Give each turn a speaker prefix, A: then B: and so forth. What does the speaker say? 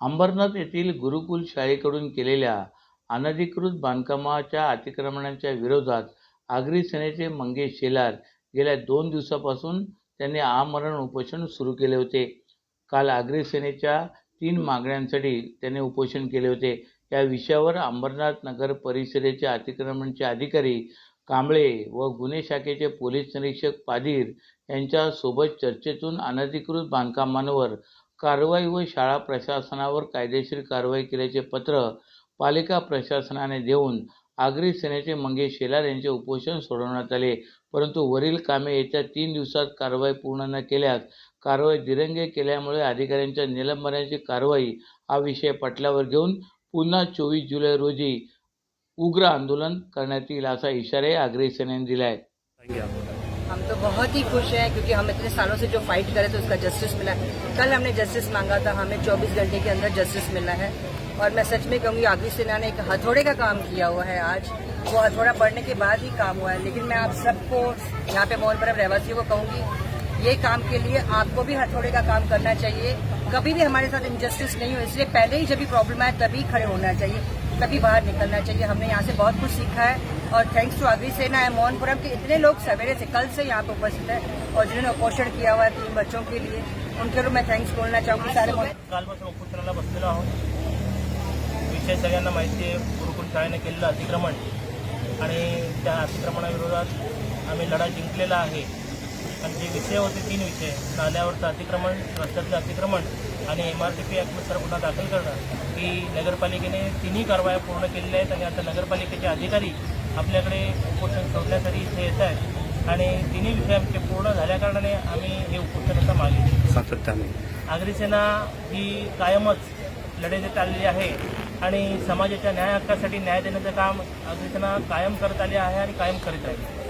A: अंबरनाथ येथील गुरुकुल शाळेकडून केलेल्या अनधिकृत बांधकामाच्या अतिक्रमणांच्या विरोधात आगरी सेनेचे मंगेश शेलार गेल्या दोन दिवसापासून त्यांनी आमरण उपोषण सुरू केले होते. काल आगरी सेनेच्या तीन मागण्यांसाठी त्यांनी उपोषण केले होते. या विषयावर अंबरनाथ नगर परिषदेचे अतिक्रमणचे अधिकारी कांबळे व गुन्हे शाखेचे पोलीस निरीक्षक पाधीर यांच्यासोबत चर्चेतून अनधिकृत बांधकामांवर कारवाई व शाळा प्रशासनावर कायदेशीर कारवाई केल्याचे पत्र पालिका प्रशासनाने देऊन आगरी सेनेचे मंगेश शेलार यांचे उपोषण सोडवण्यात आले. परंतु वरील कामे येत्या तीन दिवसात कारवाई पूर्ण न केल्यास कारवाई दिरंगे केल्यामुळे अधिकाऱ्यांच्या निलंबनाची कारवाई हा विषय पटल्यावर घेऊन पुन्हा चोवीस जुलै रोजी उग्र आंदोलन करण्यात येईल असा इशाराही आगरी सेनेने दिला आहे
B: हम तो बहुत ही खुश हैं, क्योंकि हम इतने सालों से जो फाइट करे थे, उसका जस्टिस मिला कल हमने जस्टिस मांगा था, हमें 24 घंटे के अंदर जस्टिस मिला है। और मैं सच में कहूँगी आगरी सिन्हा ने एक हथौड़े का काम किया हुआ है आज। वो हथौड़ा बढ़ने के बाद ही काम हुआ है, लेकिन मैं आप सबको, यहाँ पे मोहन परब रहवासियों को कहूँगी, ये काम के लिए आपको भी हथौड़े का काम करना चाहिए। कभी भी हमारे साथ इनजस्टिस नहीं हो, इसलिए पहले ही जब भी प्रॉब्लम आए, तभी खड़े होना चाहिए, तभी बाहर निकलना चाहिए। हमने यहाँ से बहुत कुछ सीखा है। और थैंक्स टू आगरी सेना है मोहनपुरम के इतने लोग सवेरे से कल से यहाँ पे उपस्थित है और जिन्होंने उपोषण किया हुआ है तीन बच्चों के लिए उनके लिए मैं थैंक्स बोलना चाहूंगी सारे
C: कालपासून बसलेलो आहोत. विषय सगळ्यांना माहिती आहे गुरुकुल शाळेने केलेलं अतिक्रमण आणि त्या अतिक्रमणाविरोधात आम्ही लढा जिंकलेला आहे. आणि जे विषय होते तीन विषय नाल्यावरचं अतिक्रमण रस्त्यातलं अतिक्रमण आणि एम आर टी पी ॲक्टनुसार गुन्हा दाखल करणं ही नगरपालिकेने तिन्ही कारवाया पूर्ण केलेल्या आहेत आणि आता नगरपालिकेचे अधिकारी आपल्याकडे उपोषण सोडण्यासाठी इथे येत आहेत. आणि तिन्ही विषय आमचे पूर्ण झाल्याकारणाने आम्ही हे उपोषण आता मागे
D: सातत्याने.
C: आगरी सेना ही कायमच लढे देत आलेली आहे आणि समाजाच्या न्याय हक्कासाठी न्याय देण्याचं काम आगरी सेना कायम करत आली आहे आणि कायम करीत राहील